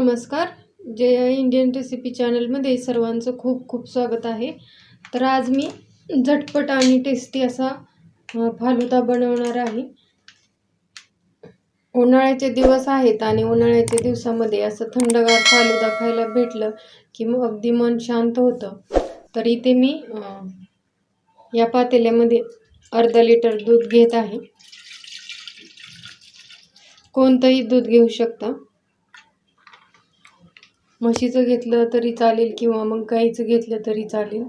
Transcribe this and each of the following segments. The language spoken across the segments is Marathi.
नमस्कार. जे इंडियन रेसिपी चॅनलमध्ये सर्वांचं खूप खूप स्वागत आहे. तर आज मी झटपट आणि टेस्टी असा फालुदा बनवणार आहे. उन्हाळ्याचे दिवस आहेत आणि उन्हाळ्याच्या दिवसामध्ये असं थंडगार फालुदा खायला भेटलं की मग अगदी मन शांत होतं. तर इथे मी या पातेल्यामध्ये अर्धा लिटर दूध घेत आहे. कोणतंही दूध घेऊ शकता. म्हशीचं घेतलं तरी चालेल किंवा मग गाईचं घेतलं तरी चालेल.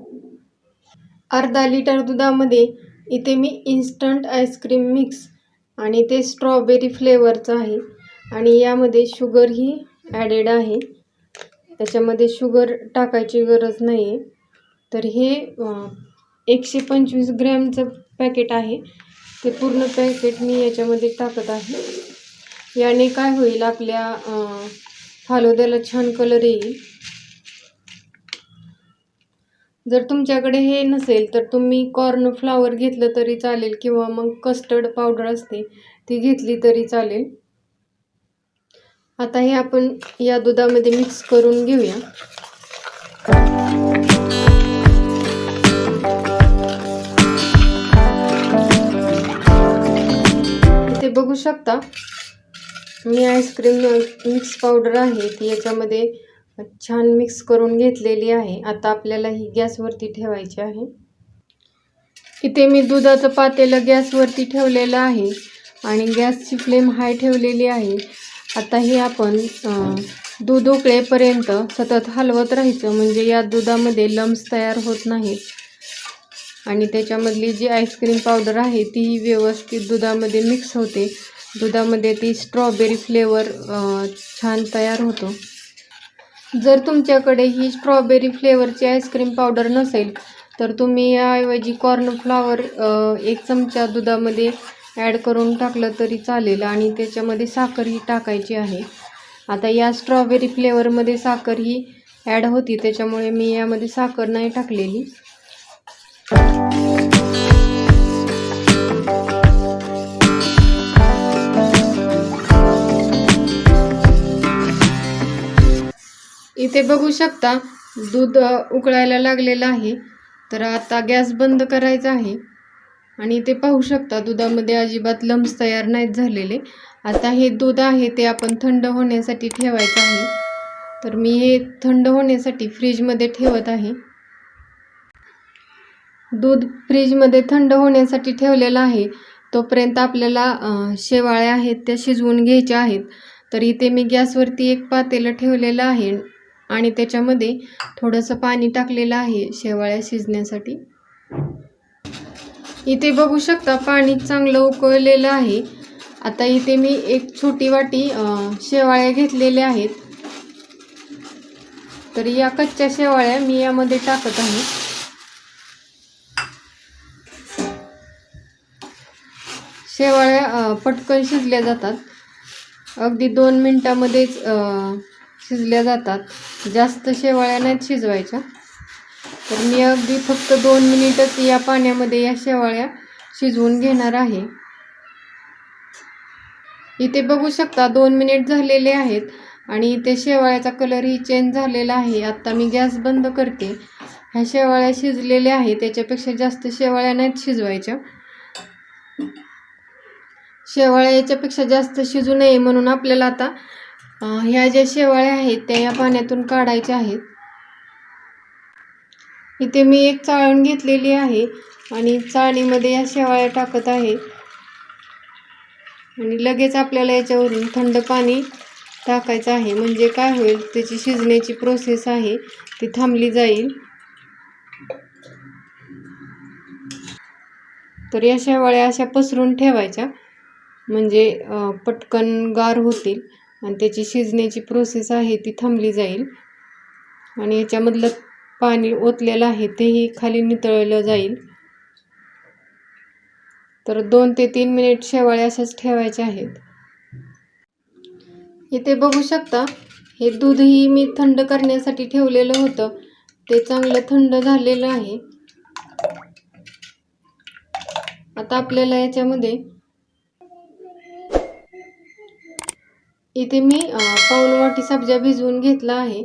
अर्धा लिटर दुधामध्ये इथे मी इन्स्टंट आईस्क्रीम मिक्स आणि ते स्ट्रॉबेरी फ्लेवरचं आहे. आणि यामध्ये शुगरही ॲडेड आहे. त्याच्यामध्ये शुगर टाकायची गरज नाही आहे तर हे एकशे पंचवीस ग्रॅमचं पॅकेट आहे. ते पूर्ण पॅकेट मी याच्यामध्ये टाकत आहे. याने काय होईल आपल्या फालुद्याला छान कलर येईल. जर तुमच्याकडे हे नसेल तर तुम्ही कॉर्न फ्लावर घेतलं तरी चालेल किंवा मग कस्टर्ड पावडर असते ती घेतली तरी चालेल. आता हे आपण या दुधामध्ये मिक्स करून घेऊया. ते बघू शकता मी आईस्क्रीम मिक्स पावडर आहे ती याच्यामध्ये छान मिक्स करून घेतलेली आहे. आता आपल्याला ही गॅसवरती ठेवायची आहे. इथे मी दुधाचं पातेलं गॅसवरती ठेवलेलं आहे आणि गॅसची फ्लेम हाय ठेवलेली आहे. आता हे आपण दूध उकळेपर्यंत सतत हलवत राहायचं. म्हणजे या दुधामध्ये लम्स तयार होत नाहीत. आणि त्याच्यामधली जी आईस्क्रीम पावडर आहे तीही व्यवस्थित दुधामध्ये मिक्स होते. दुधामध्ये ती स्ट्रॉबेरी फ्लेवर छान तयार होतो. जर तुमच्याकडे ही स्ट्रॉबेरी फ्लेवरची आईस्क्रीम पावडर नसेल तर तुम्ही याऐवजी कॉर्नफ्लावर एक चमचा दुधामध्ये ॲड करून टाकलं तरी चालेल आणि त्याच्यामध्ये साखरही टाकायची आहे. आता या स्ट्रॉबेरी फ्लेवरमध्ये साखर ही ॲड होती त्याच्यामुळे मी यामध्ये साखर नाही टाकलेली. इथे बघू शकता. दूध उकळायला लागलेलं आहे. तर आता गॅस बंद करायचा आहे. आणि इथे पाहू शकता दुधामध्ये अजिबात लम्स तयार नाहीत झालेले. आता हे दूध आहे ते आपण थंड होण्यासाठी ठेवायचं आहे. तर मी हे थंड होण्यासाठी फ्रीजमध्ये ठेवत आहे. दूध फ्रीजमध्ये थंड होण्यासाठी ठेवलेलं आहे. तोपर्यंत आपल्याला शेवाळ्या आहेत त्या शिजवून घ्यायच्या आहेत. तर इथे मी गॅसवरती एक पातेलं ठेवलेलं आहे. आणि त्याच्यामध्ये थोडंसं पाणी टाकलेलं आहे शेवाळ्या शिजण्यासाठी. इथे बघू शकता पाणी चांगलं उकळलेलं आहे. आता इथे मी एक छोटी वाटी शेवाळ्या घेतलेल्या आहेत. तर या कच्च्या शेवाळ्या मी यामध्ये टाकत आहे. शेवाळ्या पटकन शिजल्या जातात. अगदी दोन मिनटामध्येच शिजल्या जातात. जास्त शेवाळ्या नाहीत शिजवायच्या. तर मी अगदी फक्त दोन मिनिटच या पाण्यामध्ये या शेवाळ्या शिजवून घेणार आहे. इथे बघू शकता दोन मिनिट झालेले आहेत आणि इथे शेवाळ्याचा कलरही चेंज झालेला आहे. आत्ता मी गॅस बंद करते. ह्या शेवाळ्या शिजलेल्या आहे त्याच्यापेक्षा जास्त शेवाळ्या नाहीत शिजवायच्या. शेवाळ्या याच्यापेक्षा जास्त शिजू नये म्हणून आपल्याला आता ह्या ज्या शेवाळ्या आहेत त्या या पाण्यातून काढायच्या आहेत. इथे मी एक चाळण घेतलेली आहे आणि चाळणीमध्ये या शेवाळ्या टाकत आहे. आणि लगेच आपल्याला याच्यावरून थंड पाणी टाकायचं आहे. म्हणजे काय होईल त्याची शिजण्याची प्रोसेस आहे ती थांबली जाईल. तर या शेवाळ्या अशा पसरून ठेवायच्या. म्हणजे पटकन गार होतील. आणि त्याची शिजण्याची प्रोसेस आहे ती थांबली जाईल. आणि याच्यामधलं पाणी ओतलेलं आहे तेही खाली नितळलं जाईल. तर दोन ते तीन मिनिट शेवाळे अशाच ठेवायच्या आहेत. इथे बघू शकता हे दूधही मी थंड करण्यासाठी ठेवलेलं होतं. ते चांगलं थंड झालेलं आहे. आता आपल्याला याच्यामध्ये इथे मी अ, पाऊण वाटी सब्जा भिजवून घेतला आहे.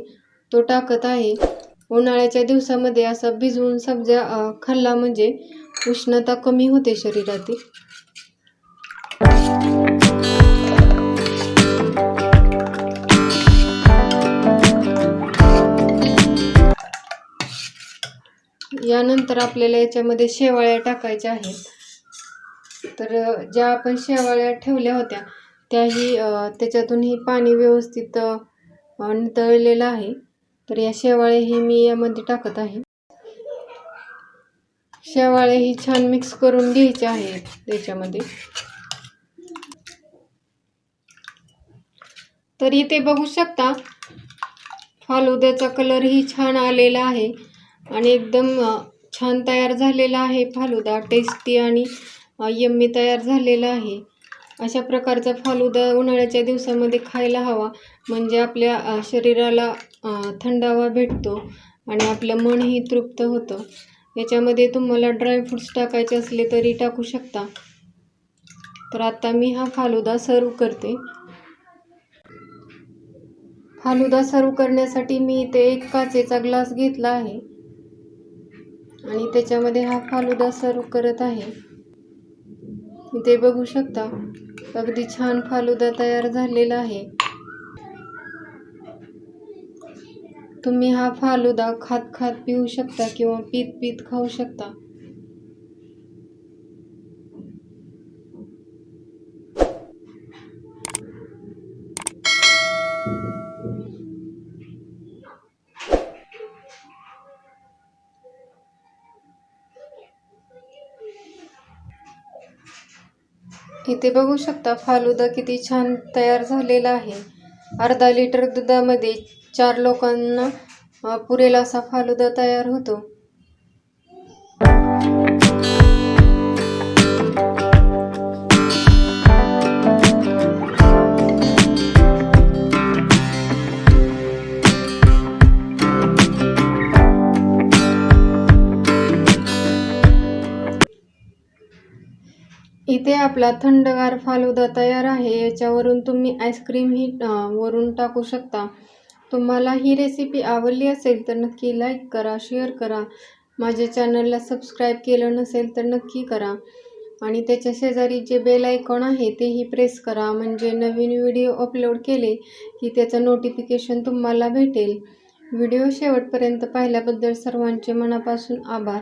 तो टाकत आहे. उन्हाळ्याच्या दिवसामध्ये असा भिजवून सब्जा खाल्ला म्हणजे उष्णता कमी होते शरीरातील. यानंतर आपल्याला याच्यामध्ये शेवाळ्या टाकायच्या आहेत. तर ज्या आपण शेवाळ्या ठेवल्या होत्या त्याही त्याच्यातूनही पाणी व्यवस्थित अ, नितळलेलं आहे. तर या शेवाळे ही मी यामध्ये टाकत आहे. शेवाळे ही छान मिक्स करून घ्यायचे आहे त्याच्यामध्ये. तर इथे बघू शकता फालुद्याचा कलरही छान आलेला आहे आणि एकदम छान तयार झालेला आहे फालुदा. टेस्टी आणि यम्मी तयार झालेला आहे. अशा प्रकारचा फालुदा उन्हाळ्याच्या दिवसामध्ये खायला हवा. म्हणजे आपल्या शरीराला थंडावा भेटतो आणि आपलं मनही तृप्त होतं. याच्यामध्ये तुम्हाला ड्रायफ्रूट्स टाकायचे असले तरी टाकू शकता. तर आत्ता मी हा फालुदा सर्व करते. फालुदा सर्व करण्यासाठी मी इथे एक काचेचा ग्लास घेतला आहे. आणि त्याच्यामध्ये हा फालुदा सर्व करत आहे. इथे बघू शकता. अगदी छान फालुदा तयार झालेला आहे. तुम्ही हा फालुदा खात खात पिऊ शकता किंवा पीत पीत खाऊ शकता. इथे बघू शकता फालुदा किती छान तयार झालेला आहे. अर्धा लिटर दुधामध्ये चार लोकांना पुरेल असा फालुदा तयार होतो. आपला थंडगार फालुदा तयार आहे याच्यावरून तुम्ही आईस्क्रीमही वरून टाकू शकता. तुम्हाला ही रेसिपी आवडली असेल तर नक्की लाईक करा शेअर करा. माझ्या चॅनलला सबस्क्राईब केलं नसेल तर नक्की करा. आणि त्याच्या शेजारी जे बेल आयकॉन आहे तेही प्रेस करा. म्हणजे नवीन व्हिडिओ अपलोड केले की त्याचं नोटिफिकेशन तुम्हाला भेटेल. व्हिडिओ शेवटपर्यंत पाहिल्याबद्दल सर्वांचे मनापासून आभार.